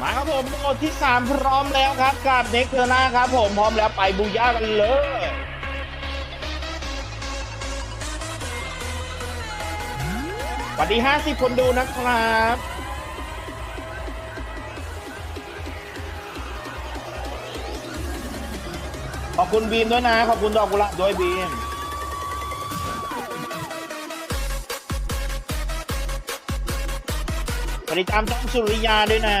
มาครับผมโหมดที่ 3 พร้อมแล้วครับกับเน็กเทอร์นาครับผมพร้อมแล้วไปบูย่ากันเลยสวัสดี 50 คนดูนะครับขอบคุณบีมด้วยนะ ขอบคุณดอกกุหลาบด้วยบีมสวัสดีตามช่องสุริยาด้วยนะ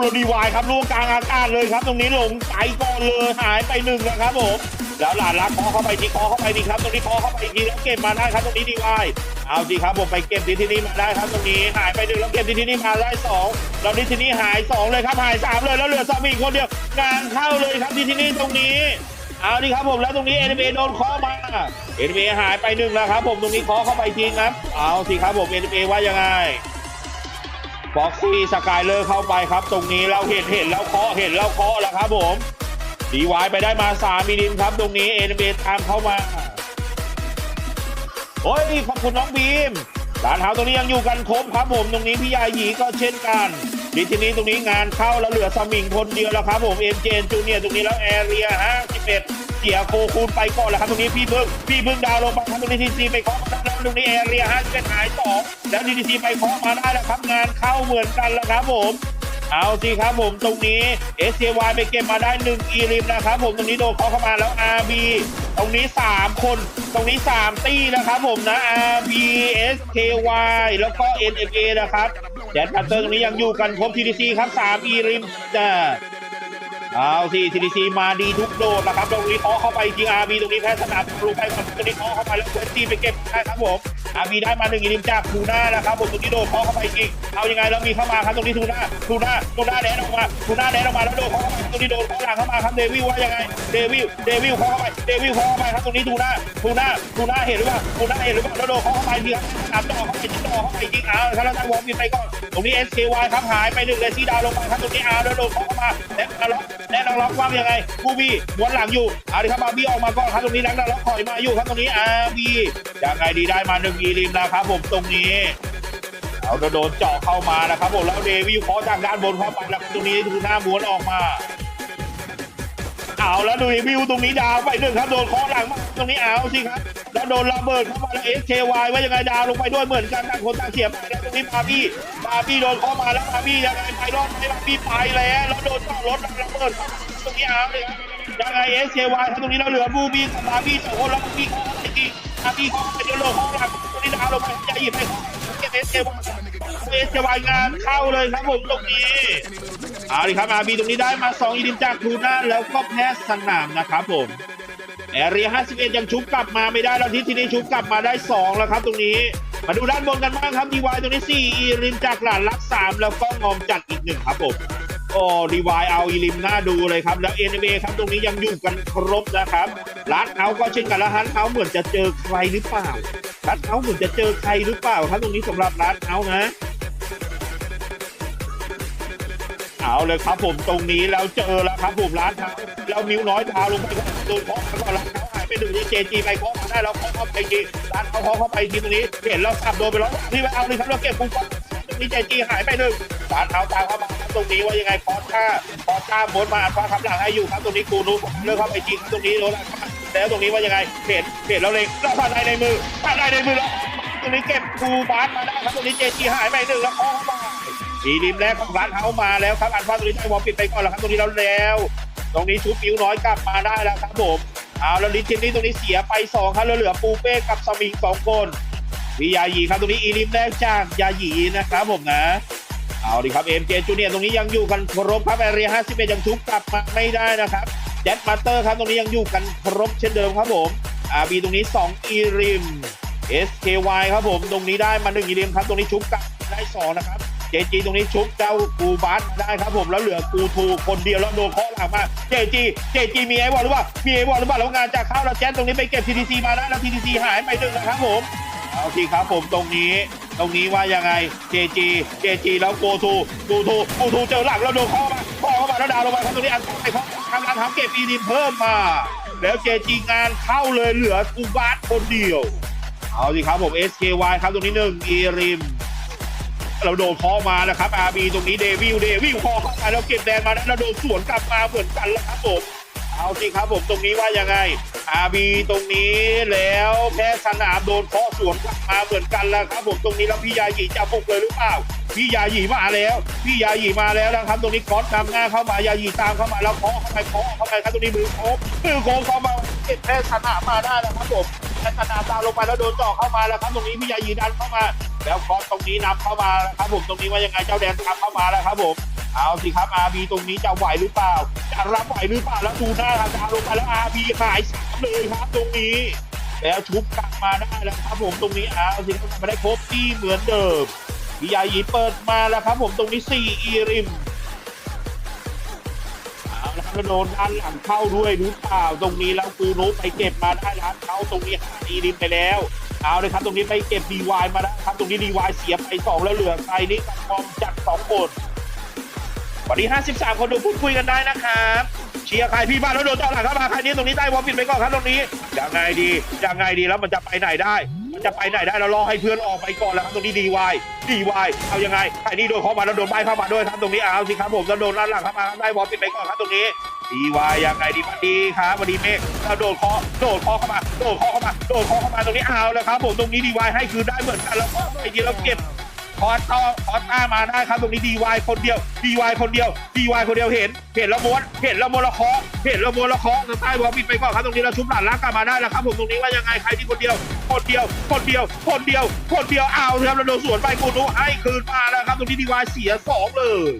โรดีวายครับล่วงกลางอากาศเลยครับ ตรงนี้ลงไปก่อนเลยหายไปหนึ่งนะครับผมแล้วหลานรักคอเข้าไปทีคอเข้าไปดีครับ ตรงนี้คอเข้าไปอีกทีแล้วเก็บมาได้ครับตรงนี้ดีวายเอาสิครับผมไปเก็บที่ที่นี่มาได้ครับตรงนี้หายไปหนึ่งแล้วเก็บที่ที่นี่มาได้สองแล้วนี่ที่นี่หายสองเลยครับหายสามเลยแล้วเหลือซอมบี้อีกคนเดียวงานเข้าเลยครับที่ที่นี่ตรงนี้เอาดิครับผมแล้วตรงนี้เอ็นบีโดนคอมาเอ็นบีหายไปหนึ่งแล้วครับผมตรงนี้คอเข้าไปทีครับ เอาสิครับผมเอ็นบีว่ายังไง ฟ็อกซี่สกายเลอร์เข้าไปครับ ตรงนี้เราเห็นเห็นแล้วเคาะเห็นแล้วเคาะแล้วครับผมดีวายไปได้มาสามมิลินครับ ตรงนี้เอ็นเบตามเข้ามา โอ้ยขอบคุณน้องบีมร้านเท้าตรงนี้ยังอยู่กันครบครับผม ตรงนี้พี่ยาหยีก็เช่นกันดีทีนี้ตรงนี้งานเข้าแล้วเหลือสมิงคนเดียวแล้วครับผมเอ็มเจนจูเนียตรงนี้แล้วแอเรียห้าสิบเอ็ดเสียโคคูณไปก่อนแล้วครับตรงนี้พี่เพิ่งพี่เพิ่งดาวลงมาครับตรงนี้ทีซีไปเคาะ มาได้แล้วตรงนี้แอเรียห้าเอ็ดหายสองแล้วดีทีซีไปเคาะมาได้แล้วครับงานเข้าเหมือนกันแล้วครับผมเอาสิครับผมตรงนี้ s c y ไปเก็บมาได้1อีริมนะครับผมตรงนี้โดนเคาะเข้ามาแล้ว RB ตรงนี้ 3 คน ตรงนี้ 3 ตี้นะครับผมนะ RB SKY แล้วก็ NFA นะครับแดนพัตเตอร์ตรงนี้ยังอยู่กันครบ TDC ครับ 3 อีริมจ้า เอาสิซีดีซีมาดีทุกโดดนะครับตรงนี้เคาะเข้าไปจริงอาร์บีตรงนี้แพ้สนามลงไปตรงนี้เคาะเข้าไปแล้วเวทีไปเก็บได้ครับผม RB ได้มา1อีริมจากทูน่านะครับผมตรงนี้โดนเคาะเข้าไปจริงเอายังไงแล้วมีเข้ามาครับตรงนี้ทูน่าทูน่าทูน่าแดนออกมาทูน่าแดนออกมาแล้วโดนเคาะเข้าไปตรงนี้โดนเคาหลังเข้ามาครับเดวิลว่ายังไงเดวิลเดวิลเคาะเข้าไปเดวิลเคาะเข้าไปครับตรงนี้ทูน่าทูน่าทูน่าเห็นหรือเปล่าทูน่าเห็นหรือเปล่าแล้วโดนเคาเข้าไปทีครับสามต่อเข้าไปจิต่อเข้าไปจริงเอาครับแล้วทางวอร์มมีไปก่อนตรงนี้ SKY ครับหายไปหนึ่งเลยซีดาวลงมาครับตรงนี้อาแล้วโดนเคาเข้ามาและนาล็อกและนาล็อกว่างยังไงกูบีม้วนหลังอยู่เอาดิครับบาร์บี้ออกมาก่อนครับตรงนี้นักนาล็อกถอยมาอยู่ครับตรงนี้อาร์บียังไงดีได้มาหนึ่งอีริมนะครับผมตรงนี้เอาโดนเจาะเข้ามานะครับผมแล้วเดวิลเคาะจากด้านบนเข้าไปแล้วตรงนี้ดูหน้าม้วนออกมาเอาแล้วดูวิวตรงนี้ดาวไปหนึ่งครับโดนเคาะหลังมาตรงนี้เอาสิครับแล้วโดนระเบิดเข้ามาแล้วเอสเควว่ายังไงดาวลงไปด้วยเหมือนกันต่างคนต่างเสียบไปแล้วตรงนี้บาร์บี้บาบี้โดนเคาะมาแล้วบาบี้ยังไงไปรอดไหมาบี้ไปแล้วแล้วโดนต่อรถระเบิดตรงนี้เอาเลยครับยังไงเอสเควายตรงนี้เราเหลือบูบี้กับบาร์บี้สองคนแล้วบูบี้เคาะไปทีบาบี้เคาะไปเดี๋ยวโดนเคาะหลัง นี้ดาวลงจะหยิบเก็บเอสเควายเอสเควายงานเข้าเลยครับผมตรงนี้เอาดิครับอาบีตรงนี้ได้มา2อีดิมจากทูน่าแล้วก็แพ้สนามนะครับผมแอเรีย51 ยังชุบกลับมาไม่ได้แล้วที่ที่นี้ชุบกลับมาได้ 2 แล้วครับตรงนี้ มาดูด้านบนกันบ้างครับดีวายตรงนี้4อีริมจากหลานรัก3แล้วก็งอมจัดอีกหนึ่งครับผม โอ้ดีวายเอาอีริมหน้าดูเลยครับ แล้วเอ็นเอครับตรงนี้ยังอยู่กันครบนะครับร้านเขาก็เช่นกันแล้วร้านเขาเหมือนจะเจอใครหรือเปล่าร้านเขาเหมือนจะเจอใครหรือเปล่าครับตรงนี้สำหรับร้านเขานะเอาเลยครับผมตรงนี้แล้วเจอแล้วครับผมร้านเท้าแล้วมิวน้อยพาลงไปโดนเคาะมาก่อนร้านเท้าหายไปหนึ่งนี่เจจีไปเคาะมาได้แล้วเคาะเข้าไปทีร้านเขาเคาะเข้าไปทีตรงนี้เห็นแล้วขับโดนไปแล้วที่ไปเอาเลยครับแล้วเก็บปุ๊บตรงนี้เจจีหายไปหนึ่งร้านเท้าตามเข้ามา ตรงนี้ว่ายังไงคอสท่าคอสท่าบนมาฟ้าทับหลังให้อยู่ครับตรงนี้กูนู้เลือกเข้าไปจริงตรงนี้โดนแล้วตรงนี้ว่ายังไงเห็นเห็นแล้วเลยแล้วผ่านในในมือผ่านในในมือแล้วตรงนี้เก็บคูบาสมาได้ครับตรงนี้เจจีหายไปหนึ่งแล้วเข้ามาอีริมแรกของร้านเฮามาแล้วครับอันฟ้าตรงนี้ได้วอลปิดไปก่อนแล้วครับตรงนี้เราแล้ว ตรงนี้ชุบปิ้วน้อยกลับมาได้แล้วครับผมเอาแล้วลิทินนี่ตรงนี้เสียไปสองครับแล้วเหลือปูเป้กับสมิงสองคนวิยายีครับตรงนี้อีริมแรกจ้ากยายีนะครับผมนะ เอาดิครับเอ็มเจจูเนียตรงนี้ยังอยู่กันครบครับแอเรีย51ยังชุบกลับมาไม่ได้นะครับแจ็คมาสเตอร์ครับตรงนี้ยังอยู่กันครบเช่นเดิมครับผมอาบีตรงนี้2อีริม SKY ครับผมตรงนี้ได้มา1อีริมครับ ตรงนี้ชุบกลับได้สองนะครับเจจีตรงนี้ชุบเจ้ากูบัสได้ครับผมแล้วเหลือกูทูคนเดียวแล้วโดนเคาะหลังมาเจจีเจจีมีไอ้บอลหรือเปล่ามีไอ้บอลหรือเปล่าแล้วงานจากเข้าแล้วแจ๊สตรงนี้ไปเก็บ TTC มาได้แล้ว TTC หายไปหนึ่งนะครับผมเอาทีครับผมตรงนี้ ตรงนี้ว่ายังไงเจจีเจจีแล้วโกทูกูทูกูทูเจอหลังแล้วโดนข้อมาข้อเข้ามาแล้วดาวลงมาครับตรงนี้อันไปข้อทำการทำเก็บอีดิมเพิ่มมา แล้วเจจีงานเข้าเลยเหลือกูบาสคนเดียว เอาสิครับผม SKY ครับตรงนี้หนึ่งอีริมเราโดนเคอมาแล้วครับ RB ตรงนี้เดวิลเดวิลคอเข้ามาแล้วเก็บแดนมาแล้วเราโดนสวนกลับมาเหมือนกันแล้วครับผม เอาสิครับผมตรงนี้ว่ายังไง RB ตรงนี้แล้วแพ้สนามโดนเคอสวนกลับมาเหมือนกันแล้วครับผมตรงนี้แล้วพี่ยาหยีจะบุกเลยหรือเปล่าพี่ยาหยีมาแล้วพี่ยาหยีมาแล้วนะครับตรงนี้คอสนำหน้าเข้ามายาหยีตามเข้ามาแล้วเคอเข้าไปเคอเข้าไปครับตรงนี้มือโค้งมือโค้งเข้ามาเก็บแพ้สนามมาได้แล้วครับผมแพ้สนามตามลงไปแล้วโดนจ่อเข้ามาแล้วครับตรงนี้พี่ยาหยีดันเข้ามา แล้วคอสตรงนี้นำเข้ามาครับผมตรงนี้ว่ายังไงเจ้าแดนตามเข้ามาแล้วครับผม เอาสิครับ RB ตรงนี้จะไหวหรือเปล่า จะรับไหวหรือเปล่าแล้วดูหน้าครับจะลงไปแล้ว RB หายสามเลยครับตรงนี้ แล้วชุบกลับมาได้แล้วครับผมตรงนี้เอาสิครับมาได้ครบที่เหมือนเดิมพี่ยายีเปิดมาแล้วครับ ผมตรงนี้สี่อีริมเอาแล้วครับโดนด้านหลังเข้าด้วยหรือเปล่าตรงนี้แล้วกูนุไปเก็บมาได้แล้วเขาตรงนี้หาอีริมไปแล้วเอาเลยครับตรงนี้ไปเก็บดีวายมาได้ครับตรงนี้ดีวายเสียไปสองแล้วเหลือใครนี่กับฟอมจัดสองคน วันนี้53 คนดูพูดคุยกันได้นะครับเชียร์ใครพี่บ้านแล้วโดนต่อหลังเข้ามาใครนี้ตรงนี้ได้วอลปิดไปก่อนครับตรงนี้ยังไงดียังไงดีแล้วมันจะไปไหนได้ มันจะไปไหนได้เรารอให้เพื่อนออกไปก่อนแล้วครับตรงนี้ดีวายดีวายเอายังไงใครนี้โดนเข้ามาแล้วโดนใบเข้ามาด้วยครับตรงนี้เอาสิครับผมแล้วโดนด้านหลังเข้ามาได้วอลปิดไปก่อนครับตรงนี้ดีวายยังไงดีบัดดีครับบัดดีเมฆเราโดดคอโดดคอเข้ามาโดดคอเข้ามาโดดคอเข้ามาตรงนี้เอาแล้วครับผมตรงนี้ดีวายให้คืนได้เหมือนกันแล้วก็ไอเดีเราเก็บ คอสต่อคอสต้ามาได้ครับตรงนี้ดีวายคนเดียวดีวายคนเดียวดีวายคนเดียวเห็น เห็นแล้วม้วนเห็นแล้วม้วนละเคาะเห็นแล้วม้วนละเคาะทางใต้บอลปิดไปก่อนครับตรงนี้เราชุบหลานลักกลับมาได้แล้วครับผมตรงนี้ว่ายังไงใครที่คนเดียว คนเดียว คนเดียว คนเดียวคนเดียวเอาครับเราโดนสวนไปกูนุให้คืนมาแล้วครับ ตรงนี้ดีวายเสียสองเลย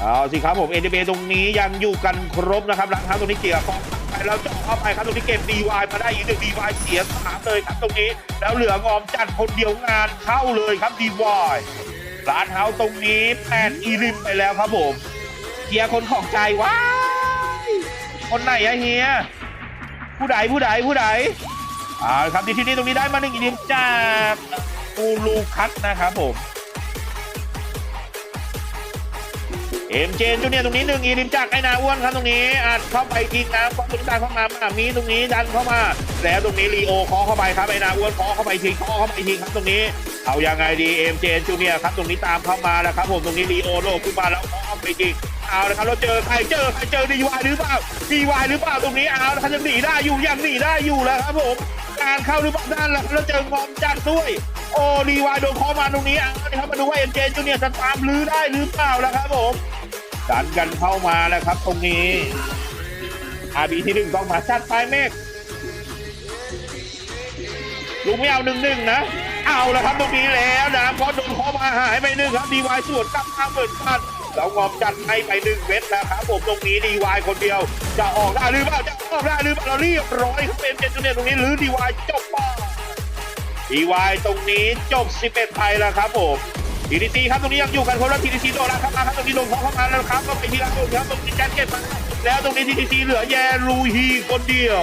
เอาสิครับผมเอเดเบตรงนี้ยังอยู่กันครบนะครับหลังเท้าตรงนี้เกี่ยวกับ ไปแล้วจะเข้าไปครับตรงนี้เกม DY มาได้อีกหนึ่ง DY เสียสนามเลยครับตรงนี้ แล้วเหลืองอมจัดคนเดียวงานเข้าเลยครับ DY ร้านเท้าตรงนี้แปดอีริมไปแล้วครับผมเฮียคนของใจว้ายคนไหนอะเฮียผู้ใดผู้ใดผู้ใดเอาครับที่ที่นี้ตรงนี้ได้มาหนึ่งอีริมจากกูลูคัตนะครับผม เอ็มเจนจูเนียตรงนี้หนึ่งอีริมจากไอ้นาอ้วนครับตรงนี้อัดเข้าไปทิ้งน้ำความตุนตาเข้ามามีตรงนี้ดันเข้ามา แล้วตรงนี้ลีโอเคอเข้าไปครับไอ้นาอ้วนเคอเข้าไปทิ้งเคอเข้าไปทิ้งครับตรงนี้เอายังไงดีเอ็มเจนจูเนียครับตรงนี้ตามเข้ามาแล้วครับผมตรงนี้ลีโอโลขึ้นมาแล้วเคอเข้าไปทิ้งเอาละครับเราเจอใครเจอใครเจอดีวายหรือเปล่าดีวายหรือเปล่าตรงนี้เอาละครับยังหนีได้อยู่ยังหนีได้อยู่แล้วครับผม การเข้าหรือเปล่าด้านแล้วแล้วเจองอมจัดด้วย โอ้ดีวายโดนเคอมาตรงนี้เอาละครับมาดูว่าเอ็มเจนจูเนียร์จะตามลื้อได้หรือเปล่าแล้วครับผมดันกันเข้ามาแล้วครับ ตรงนี้อาบีที่หนึ่งต้องมาชัดไปเมฆลุงไม่เอาหนึ่งหนึ่งนะ เอาแล้วครับตรงนี้แล้วนะเพอโดนคอมาหายไปหนึ่งครับดีวายสวนกลับมาเหมือนกัน แล้วงอมจัดให้ไปหนึ่งเม็ดแล้วครับผมตรงนี้ดีวายคนเดียว จะออกได้หรือเปล่าจะออกได้หรือเปล่าเราเรียบร้อยครับเป็นเจนจูเนียร์ตรงนี้หรือดีวายจบป่ะดีวายตรงนี้จบ11ไปแล้วครับผมทีดีซีครับตรงนี้ยังอยู่กันคนละทีดีซีโดนแล้วครับมาครับตรงนี้โดนเขาเข้ามาแล้วครับก็ไปทีละคนครับตรงนี้แจ็คเก็ตมาแล้วตรงนี้ทีดีซีเหลือแยรูฮีคนเดียว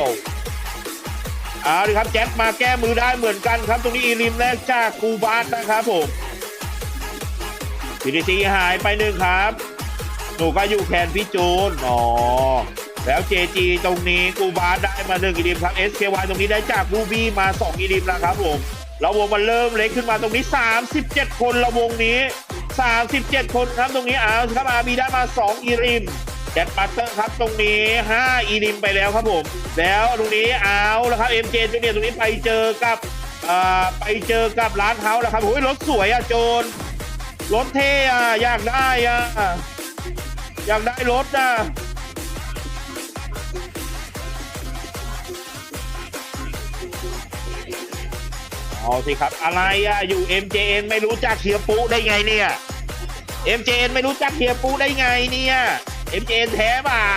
เอาดิครับแจ็คมาแก้มือได้เหมือนกันครับตรงนี้อีลิมแรกจากกูบาสนะครับผม ทีดีซีหายไปหนึ่งครับ หนูก็อยู่แคนพี่จูน อ๋อ แล้วเจจีตรงนี้กูบาสได้มาหนึ่งอีลิมครับเอสเควตรงนี้ได้จากบูบี้มาสองอีลิมแล้วครับผมเราวงมันเริ่มเล็กขึ้นมาตรงนี้ 37 คนเราวงนี้ 37 คนครับตรงนี้เอาครับอาบีได้มา 2 อีริมแจ็คบัตเตอร์ครับตรงนี้ 5 อีริมไปแล้วครับผม แล้วตรงนี้เอาแล้วครับเอ็มเจจูเนียตรงนี้ไปเจอกับอ่าไปเจอกับร้านเท้าแล้วครับโอ้ยรถสวยอะโจน รถเท่อะอยากได้อะอยากได้รถอะเอาสิครับ อะไรอะอยู่ MJN ไม่รู้จักเฮียปูได้ไงเนี่ย MJN ไม่รู้จักเฮียปูได้ไงเนี่ย MJN แท้เปล่า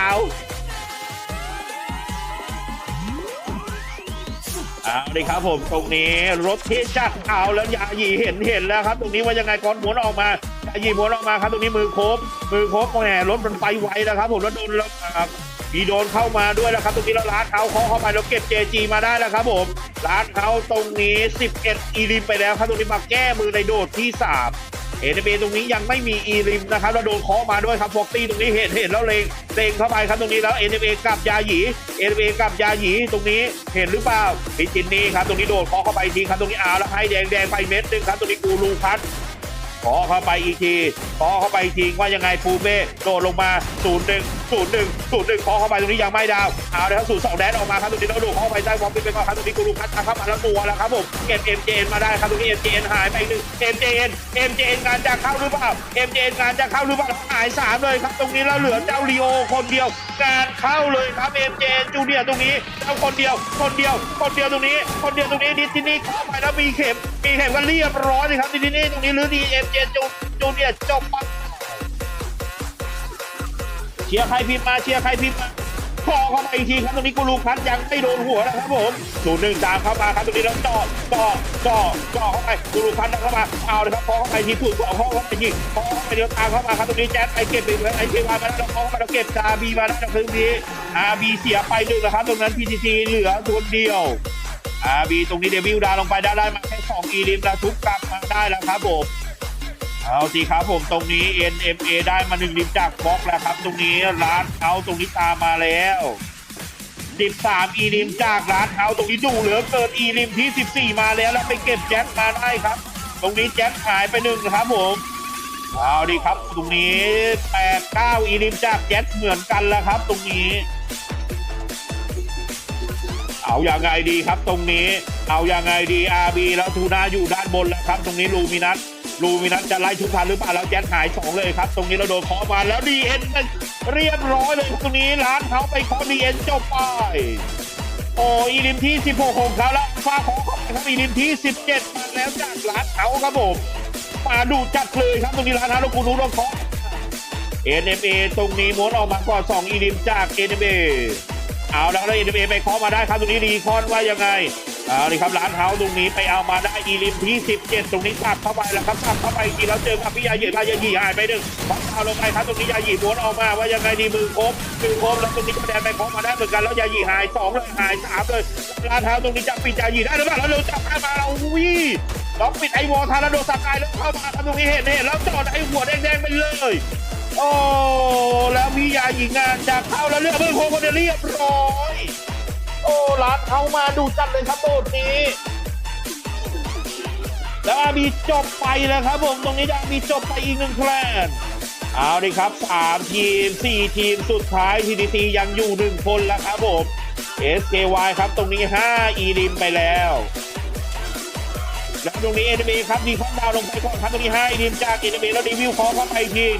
เอาดิครับผมตรงนี้รถที่จัดเอาแล้วยาหยีเห็นเห็นแล้วครับ ตรงนี้ว่ายังไงก้อนหมุนออกมายาหยีหมุนออกมาครับ ตรงนี้มือโคบมือโคบแหมรถมันไปไวแล้วครับ ผมแล้วโดนแล้วอ่า มีโดนเข้ามาด้วยแล้วครับ ตรงนี้แล้วร้านเขาเคาเข้าไปแล้วเก็บเจจีมาได้แล้วครับผมร้านเขาตรงนี้ 11 อีริมไปแล้วครับตรงนี้มาแก้มือในโดดที่ 3 เอเนเบตรงนี้ยังไม่มีอีริมนะครับแล้วโดนเคาะมาด้วยครับฟอกตี้ตรงนี้เห็นเห็นแล้วเลงเลงเข้าไปครับตรงนี้แล้วเอเนเบกับยาหยีเอเนเบกับยาหยีตรงนี้เห็นหรือเปล่าพิจินนี่ครับตรงนี้โดดเคาะเข้าไปทีครับตรงนี้อาแล้วให้แดงแดงไปเม็ดหนึงครับตรงนี้กูรูพัท ขอเข้าไปอีกทีขอเข้าไปอีกทีว่ายังไงปูเป้โดดลงมา0 1 0 1 0 1ขอเข้าไปตรงนี้ยังไม่ดาวเอาเลยครับศูนย์สองแดนออกมาครับตรงนี้เราดูเข้าไปได้บอลเป็นไปก่อนครับตรงนี้กูรูพัดเข้ามาแล้วตัวแล้วครับผมเก็บ MJN มาได้ครับตรงนี้ MJN หายไปหนึ่ง MJN MJN งานจะเข้าหรือเปล่า MJN งานจะเข้าหรือเปล่าหายสามเลยครับตรงนี้แล้วเหลือเจ้าลีโอคนเดียวงานเข้าเลยครับ MJN จูเนียร์ตรงนี้เจ้าคนเดียวคนเดียวคนเดียวตรงนี้ คนเดียวตรงนี้ดิสที่นี่เข้าไปแล้วมีเข็มมีเข็มก็เรียบร้อยเลยครับดิสที่นี่ตรงนี้หรือดี MJN จูจูเนียร์จบปั๊บเชียร์ใครพิมพ์มาเชียร์ใครพิมพ์มาพอเข้ามาอีกทีครับตรงนี้กูรูพัดยังไม่โดนหัวนะครับผมศูนย์หนึ่งตามเข้ามาครับตรงนี้แล้วจ่อจ่อจ่อจ่อเข้าไปกูรูพัดเข้ามาเอาเลยครับพอเข้าไปทีถูกเอาเข้าไปทีพอเข้าไปเดียวตามเข้ามาครับตรงนี้แจ๊ดไอเก็บไปเลยไอเก็บมาแล้วแล้วพอเข้ามาแล้วเก็บอาบีมาแล้วตรงนี้อาบีเสียไปหนึ่งนะครับ ตรงนั้นพีทีทีเหลือคนเดียวอาบีตรงนี้เดวิลดาลงไปได้ได้มาแค่สองอีริมแล้วทุบกลับมาได้แล้วครับผม เอาสิครับผมตรงนี้ NMA ได้มาหนึ่งลิมจากบล็อกแล้วครับ ตรงนี้ร้านเขาตรงนี้ตามมาแล้ว13อีลิมจากร้านเขาตรงนี้ดูเหลือเกินอีลิมที่ 14 มาแล้วแล้วไปเก็บแจ็คมาได้ครับ ตรงนี้แจ็คหายไปหนึ่งครับผมเอาดีครับ ตรงนี้8 9อีลิมจากแจ็คเหมือนกันแล้วครับ ตรงนี้ เอาอย่างไงดีครับตรงนี้ เอาอย่างไงดี RB แล้วทูนาอยู่ด้านบนแล้วครับ ตรงนี้ลูมินัส ลูมินัสจะไล่ทุกทันหรือเปล่าแล้วแจ็คหายสองเลยครับ ตรงนี้เราโดนเคอมาแล้วดีเอ็นเรียบร้อยเลยตรงนี้ร้านเขาไปเคอดีเอ็นจบไปโอ้อีลิมที่ 16ของเขาแล้วฟ้าของเขาไปครับอีลิมที่ 17มาแล้วจากร้านเขาครับผมมาดูจัดเลยครับตรงนี้ร้านเขาแล้วกูรู้เราเคาะ NMA ตรงนี้ม้วนออกมาก่อน2อีลิมจาก NMA เอาแล้วแล้ว NMA ไปเคาะมาได้ครับตรงนี้รีคอนว่ายังไง เอาเลยครับร้านเฮาตรงนี้ไปเอามาได้อีลิมที่ 17 ตรงนี้สับเข้าไปแล้วครับสับเข้าไปอีกทีแล้วเจอกับพี่ยาหยีพายาหยีหายไปหนึ่งบังเอาลงไปครับตรงนี้ยาหยีม้วนออกมาว่ายังไงดีมือครบมือครบแล้วตรงนี้ก็แดนไปคาะมาได้เหมือนกันแล้วยาหยีหายสองเลยหายสามเลยร้านเฮาตรงนี้จับปิดยาหยีได้หรือเปล่าแล้วเราจับได้มาเราอุ้ยล็อกปิดไอวอลทาราโดสกายแล้วเข้ามาครับตรงนี้เห็นเห็นแล้วจอดไอหัวแดงๆไปเลยโอ้แล้วพี่ยาหญิงานจากเข้าแล้วเลือกมือนโคคนเดียวเรียบร้อย โอ้ร้านเขามาดูจัดเลยครับโดดนี้ แล้วอาบีจบไปแล้วครับผมตรงนี้อาบีจบไปอีกหนึ่งคะแนนเอาดิครับสามทีมสี่ทีมสุดท้ายทีดีซียังอยู่หนึ่งคนแล้วครับผม SKY ครับตรงนี้ห้าอีริมไปแล้วแล้วตรงนี้เอ็นเมครับดีข้อดาวลงไปก่อนครับตรงนี้ให้ดีมจากเอ็นเมแล้วดีวิวคอเข้าไปทีม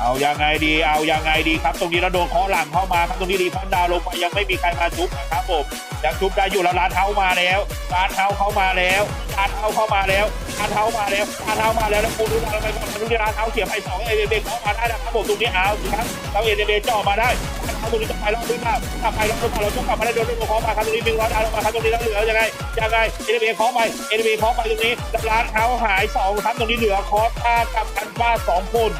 เอายังไงดี เอายังไงดีครับ ตรงนี้เราโดนเคอหลังเข้ามาครับตรงนี้ดีข้อดาวลงไปยังไม่มีใครมาทุบนะครับผมยังทุบได้อยู่แล้วร้านเท้ามาแล้วร้านเท้าเข้ามาแล้วร้านเท้าเข้ามาแล้วร้านเท้ามาแล้วร้านเท้ามาแล้วแล้วปูรู้เราไปก่อนตรงนี้ร้านเท้าเสียไปสองเอเบเข้ามาได้นะครับผมตรงนี้เอาสิครับเราเอเบจ่อมาได้ร้านตรงนี้จะไปรอบหรือเปล่าถ้าไปรอบหรือเปล่าเราต้องกลับมาได้โดนโดนเคอมาครับตรงนี้ดึงร้านเท้าลงมาครับตรงนี้แล้วเหลือยังไงยังไงเอเบเคอไปเอเบเคอไปตรงนี้แล้วร้านเท้าหายสองครับตรงนี้เหลือคอสตากับกันฟ้าสองคน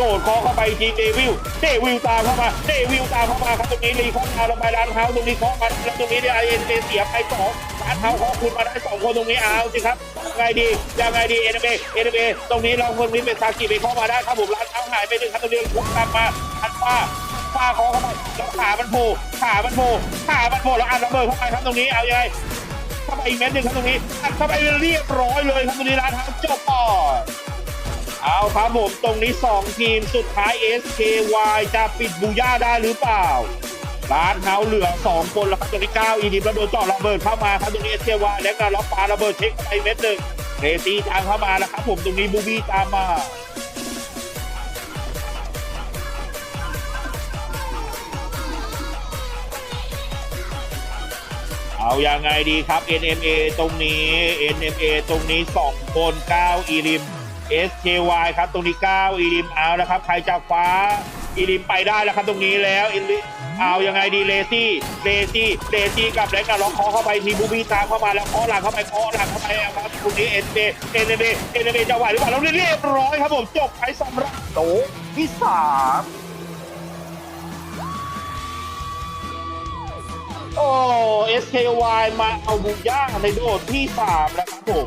โดดคอเข้าไปทีเดวิลเดวิลตามเข้ามาเดวิลตามเข้ามาครับตรงนี้รีคอนเอาลงไปร้านเท้าตรงนี้เคาะมาแล้วตรงนี้เนี่ยไอเอ็นเสียไปสองร้านเท้าเคาะคุณมาได้สองคนตรงนี้เอาสิครับยังไงดียังไงดีเอ็นเอเอ็นเอตรงนี้เราคนนี้เป็นซากิไปเคาะมาได้ครับผมร้านเท้าหายไปหนึ่งครับตรงนี้ลุกกลับมาอันฟ้าฟ้าเคาะเข้าไปแล้วขามันโผล่ขามันโผล่ขามันโผล่แล้วอันระเบิดเข้าไปครับตรงนี้เอายังไงเข้าไปอีกเม็ดหนึ่งครับตรงนี้อัดเข้าไปเรียบร้อยเลยครับตรงนี้ร้านเท้าจบต่อ เอาครับผมตรงนี้ 2 ทีมสุดท้าย SKY จะปิดบูย่าได้หรือเปล่าร้านเฮาเหลือ 2 คนแล้วครับตรงนี้9อีดิมแล้วโดนเจาะระเบิดเข้ามาครับตรงนี้ SKY และการล็อกปาระเบิดเช็คไปเม็ดหนึ่งเรซีตามเข้ามาแล้วครับผมตรงนี้บูบี้ตามมาเอาอยังไงดีครับ NMA ตรงนี้ NMA ตรงนี้ 2 คน 9 อีริม SKY ครับตรงนี้ 9 อีริมเอาแล้วครับใครจะคว้าอีริมไปได้แล้วครับตรงนี้แล้วอินลิเอายังไงดีเลซี่เลซี่เลซี่กับแล็กนะล็อกขอเข้าไปทีบูบี้ตามเข้ามาแล้วขอหลังเข้าไปขอหลังเข้าไปครับตรงนี้เอ็นเบเอ็นเบเอ็นเบจะไหวหรือเปล่าเราเรียบร้อยครับผมจบไปสำหรับโตที่สามโอ้ SKY มาเอาบุญย่างในโดดที่สามแล้วครับผม